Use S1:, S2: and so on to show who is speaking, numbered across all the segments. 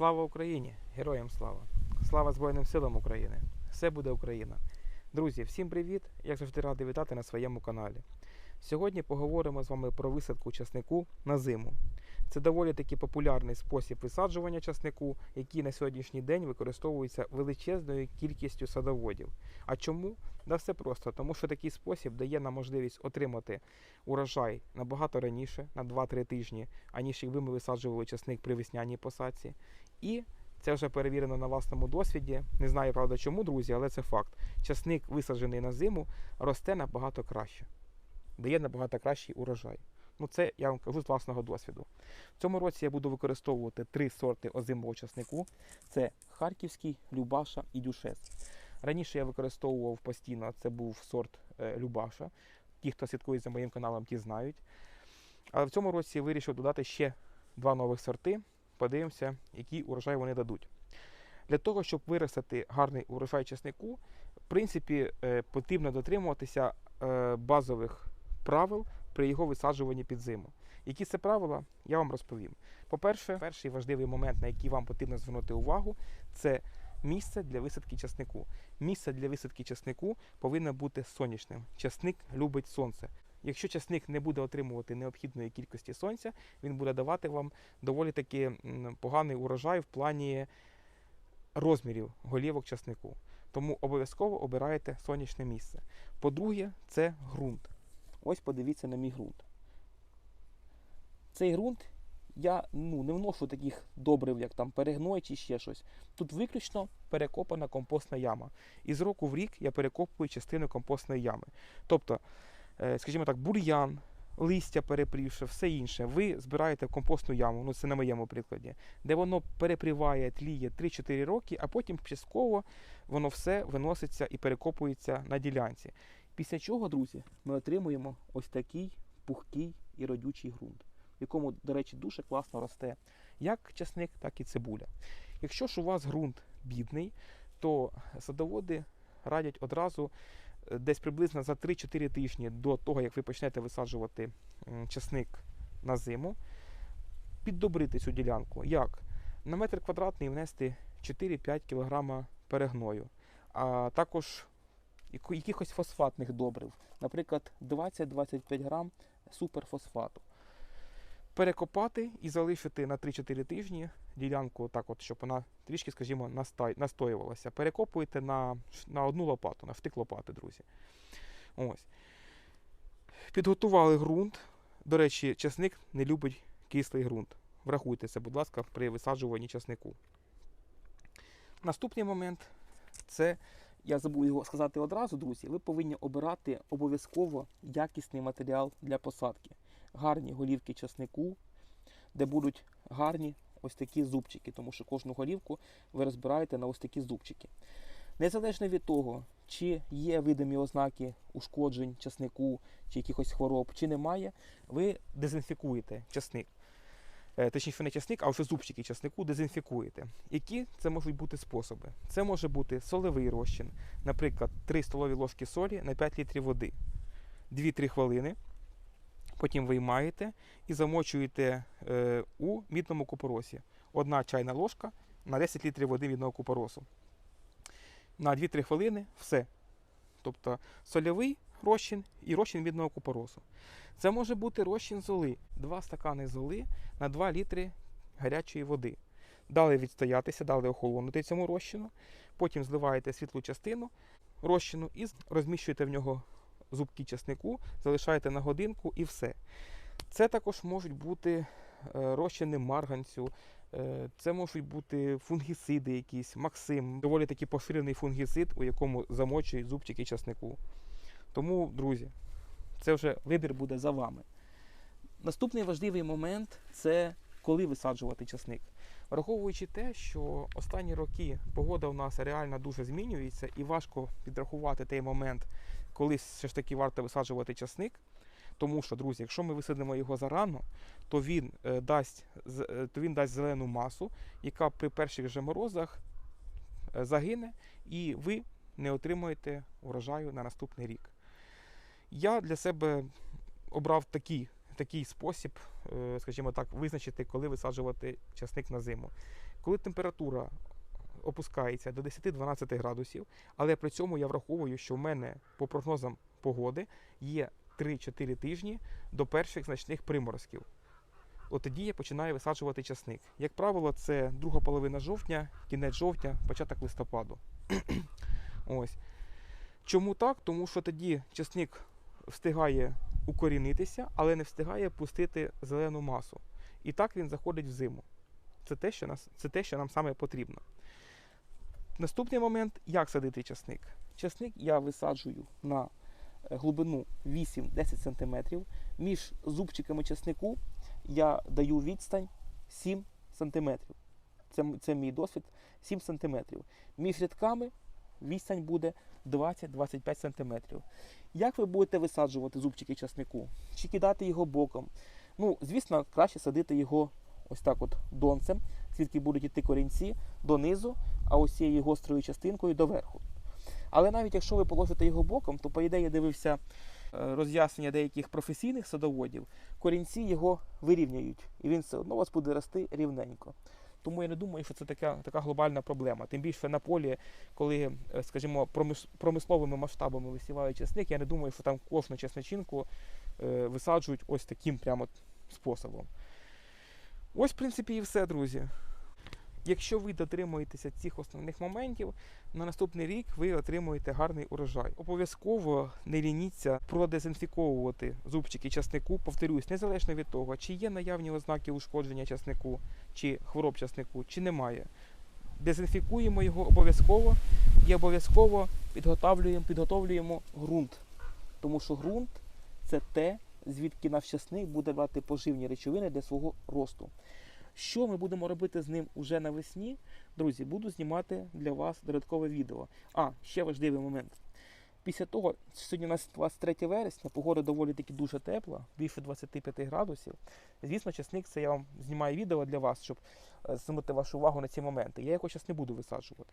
S1: Слава Україні! Героям слава! Слава Збройним силам України! Все буде Україна! Друзі, всім привіт! Як завжди радий вітати на своєму каналі. Сьогодні поговоримо з вами про висадку учаснику на зиму. Це доволі таки популярний спосіб висаджування часнику, який на сьогоднішній день використовується величезною кількістю садоводів. А чому? Да все просто, тому що такий спосіб дає нам можливість отримати урожай набагато раніше, на 2-3 тижні, аніж якби ми висаджували часник при весняній посадці. І це вже перевірено на власному досвіді. Не знаю, правда, чому, друзі, але це факт. Часник, висаджений на зиму, росте набагато краще, дає набагато кращий урожай. Ну, це я вам кажу з власного досвіду. В цьому році я буду використовувати три сорти озимого часнику: це Харківський, Любаша і Дюшес. Раніше я використовував постійно, це був сорт е, Любаша. Ті, хто слідкує за моїм каналом, ті знають. Але в цьому році я вирішив додати ще два нових сорти. Подивимося, який урожай вони дадуть. Для того, щоб виростити гарний урожай часнику, в принципі, е, потрібно дотримуватися е, базових правил при його висаджуванні під зиму. Які це правила, я вам розповім. По-перше, перший важливий момент, на який вам потрібно звернути увагу, це місце для висадки часнику. Місце для висадки часнику повинно бути сонячним. Часник любить сонце. Якщо часник не буде отримувати необхідної кількості сонця, він буде давати вам доволі таки поганий урожай в плані розмірів голівок часнику. Тому обов'язково обирайте сонячне місце. По-друге, це ґрунт. Ось подивіться на мій ґрунт. Цей ґрунт я ну, не вношу таких добрив, як там перегной чи ще щось. Тут виключно перекопана компостна яма. І з року в рік я перекопую частину компостної ями. Тобто, е, скажімо так, бур'ян, листя перепрівши, все інше. Ви збираєте в компостну яму, ну це на моєму прикладі, де воно перепріває, тліє 3-4 роки, а потім частково воно все виноситься і перекопується на ділянці. Після чого, друзі, ми отримуємо ось такий пухкий і родючий ґрунт, в якому, до речі, дуже класно росте як часник, так і цибуля. Якщо ж у вас ґрунт бідний, то садоводи радять одразу е, десь приблизно за 3-4 тижні до того, як ви почнете висаджувати часник на зиму, піддобрити цю ділянку. Як? На метр квадратний внести 4-5 кг перегною, а також якихось фосфатних добрив, наприклад, 20-25 грам суперфосфату. Перекопати і залишити на 3-4 тижні ділянку, так от, щоб вона трішки, скажімо, настоювалася. Перекопуєте на, на одну лопату, на втик лопати, друзі. Ось. Підготували ґрунт. До речі, часник не любить кислий ґрунт. Врахуйте це, будь ласка, при висаджуванні часнику. Наступний момент це, я забув його сказати одразу, друзі. Ви повинні обирати обов'язково якісний матеріал для посадки. Гарні голівки часнику, де будуть гарні ось такі зубчики, тому що кожну голівку ви розбираєте на ось такі зубчики. Незалежно від того, чи є видимі ознаки ушкоджень часнику, чи якихось хвороб, чи немає, ви дезінфікуєте часник. Е, Точніше, не часник, а вже зубчики часнику дезінфікуєте. Які це можуть бути способи? Це може бути солевий розчин, наприклад, 3 столові ложки солі на 5 літрів води, 2-3 хвилини. Потім виймаєте і замочуєте е, у мідному купоросі. Одна чайна ложка на 10 літрів води мідного купоросу. На 2-3 хвилини все. Тобто сольовий розчин і розчин мідного купоросу. Це може бути розчин золи. 2 стакани золи на 2 літри гарячої води. Дали відстоятися, дали охолонути цьому розчину. Потім зливаєте світлу частину розчину і розміщуєте в нього зубки часнику, залишаєте на годинку і все. Це також можуть бути е, розчини марганцю, е, це можуть бути фунгіциди якісь, максим, доволі таки поширений фунгіцид, у якому замочують зубчики часнику. Тому, друзі, це вже вибір буде за вами. Наступний важливий момент це коли висаджувати часник. Враховуючи те, що останні роки погода у нас реально дуже змінюється і важко підрахувати той момент, коли все ж таки варто висаджувати часник. Тому що, друзі, якщо ми висадимо його зарано, то він, е, дасть, е, то він дасть зелену масу, яка при перших же морозах е, загине, і ви не отримаєте урожаю на наступний рік. Я для себе обрав такий, такий спосіб, е, скажімо так, визначити, коли висаджувати часник на зиму. Коли температура опускається до 10-12 градусів, але при цьому я враховую, що в мене по прогнозам погоди є 3-4 тижні до перших значних приморозків. От тоді я починаю висаджувати часник. Як правило, це друга половина жовтня, кінець жовтня, початок листопаду. Ось. Чому так? Тому що тоді часник встигає укорінитися, але не встигає пустити зелену масу. І так він заходить в зиму. Це те, що, нас, це те, що нам саме потрібно. Наступний момент, як садити часник. Часник я висаджую на е, глибину 8-10 см. Між зубчиками часнику я даю відстань 7 см. Це, це мій досвід 7 см. Між рядками відстань буде 20-25 см. Як ви будете висаджувати зубчики часнику? Чи кидати його боком? Ну, звісно, краще садити його ось так от донцем, звідки будуть йти корінці донизу, а ось цією гострою частинкою доверху. Але навіть якщо ви положите його боком, то по ідеї дивився е, роз'яснення деяких професійних садоводів, корінці його вирівняють, і він все одно у вас буде рости рівненько. Тому я не думаю, що це така, така глобальна проблема. Тим більше на полі, коли, е, скажімо, промисловими масштабами висівають чесник, я не думаю, що там кожну чесничинку е, висаджують ось таким прямо способом. Ось, в принципі, і все, друзі. Якщо ви дотримуєтеся цих основних моментів, на наступний рік ви отримуєте гарний урожай. Обов'язково не лініться продезінфіковувати зубчики часнику. Повторюсь, незалежно від того, чи є наявні ознаки ушкодження часнику, чи хвороб часнику, чи немає. Дезінфікуємо його обов'язково і обов'язково підготовлюємо, підготовлюємо ґрунт. Тому що ґрунт це те, звідки наш часник буде брати поживні речовини для свого росту. Що ми будемо робити з ним уже навесні? Друзі, буду знімати для вас додаткове відео. А, ще важливий момент. Після того, сьогодні у нас 23 вересня, погода доволі таки дуже тепла, більше 25 градусів. Звісно, часник це я вам знімаю відео для вас, щоб е, звернути вашу увагу на ці моменти. Я його зараз не буду висаджувати.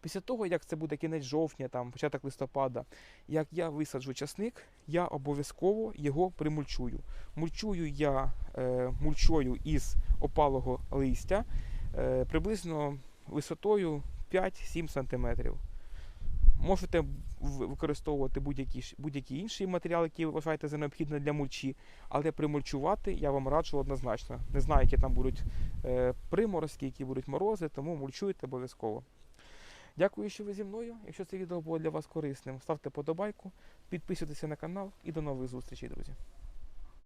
S1: Після того, як це буде кінець жовтня, там, початок листопада, як я висаджу часник, я обов'язково його примульчую. Мульчую я е, мульчою із опалого листя е, приблизно висотою 5-7 см. Можете використовувати будь-які, будь-які інші матеріали, які ви вважаєте за необхідне для мульчі, але примульчувати я вам раджу однозначно. Не знаю, які там будуть е, приморозки, які будуть морози, тому мульчуйте обов'язково. Дякую, що ви зі мною. Якщо це відео було для вас корисним, ставте подобайку, підписуйтеся на канал і до нових зустрічей, друзі.